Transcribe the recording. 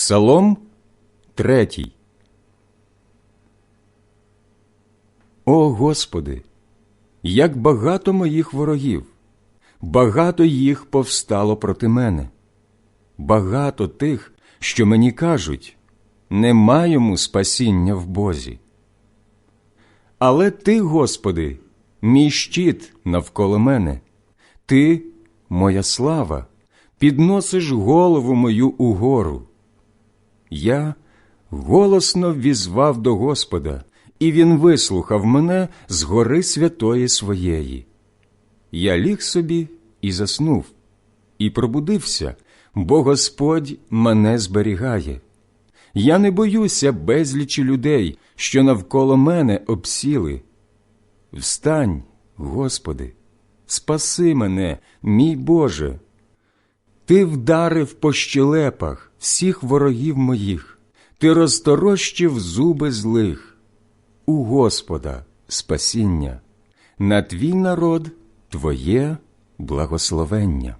Псалом третій. О Господи, як багато моїх ворогів, багато їх повстало проти мене, багато тих, що мені кажуть, нема йому спасіння в Бозі. Але Ти, Господи, мій щит навколо мене, Ти, моя слава, підносиш голову мою угору. Я голосно візвав до Господа, і Він вислухав мене з гори святої своєї. Я ліг собі і заснув, і пробудився, бо Господь мене зберігає. Я не боюся безлічі людей, що навколо мене обсіли. Встань, Господи, спаси мене, мій Боже. Ти вдарив по щелепах всіх ворогів моїх, ти розторощив зуби злих. У Господа спасіння, на твій народ Твоє благословення.